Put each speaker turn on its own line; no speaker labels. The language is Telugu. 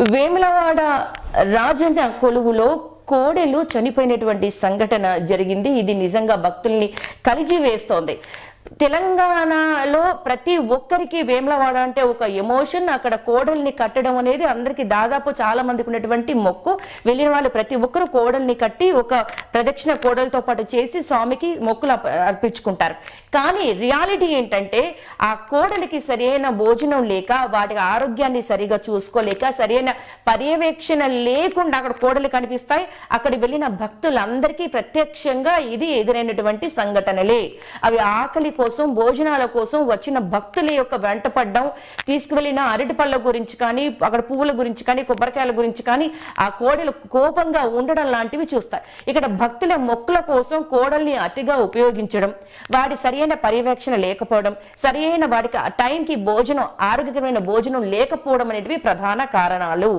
వేములవాడ రాజన్న కొలువులో కోడెలు చనిపోయినటువంటి సంఘటన జరిగింది. ఇది నిజంగా భక్తుల్ని కలిజి వేస్తోంది. తెలంగాణలో ప్రతి ఒక్కరికి వేములవాడ అంటే ఒక ఎమోషన్ అక్కడ కోడల్ని కట్టడం అనేది అందరికి దాదాపు చాలా మందికి ఉన్నటువంటి మొక్కు. వెళ్ళిన వాళ్ళు ప్రతి ఒక్కరు కోడల్ని కట్టి ఒక ప్రదక్షిణ కోడలతో పాటు చేసి స్వామికి మొక్కులు అర్పించుకుంటారు. కానీ రియాలిటీ ఏంటంటే ఆ కోడలికి సరైన భోజనం లేక వాటి ఆరోగ్యాన్ని సరిగా చూసుకోలేక సరైన పర్యవేక్షణ లేకుండా అక్కడ కోడలు కనిపిస్తాయి. అక్కడ వెళ్ళిన భక్తులందరికీ ప్రత్యక్షంగా ఇది ఎదురైనటువంటి సంఘటనలే. అవి ఆకలి కోసం భోజనాల కోసం వచ్చిన భక్తుల యొక్క వెంటపడ్డం తీసుకువెళ్ళిన అరటి పళ్ళ గురించి కానీ అక్కడ పువ్వుల గురించి కానీ కొబ్బరికాయల గురించి కానీ ఆ కోడలు కోపంగా ఉండడం లాంటివి చూస్తారు ఇక్కడ భక్తుల మొక్కుల కోసం కోడల్ని అతిగా ఉపయోగించడం వాడి సరైన పర్యవేక్షణ లేకపోవడం సరైన వాడికి టైంకి భోజనం ఆరోగ్యకరమైన భోజనం లేకపోవడం అనేటివి ప్రధాన కారణాలు.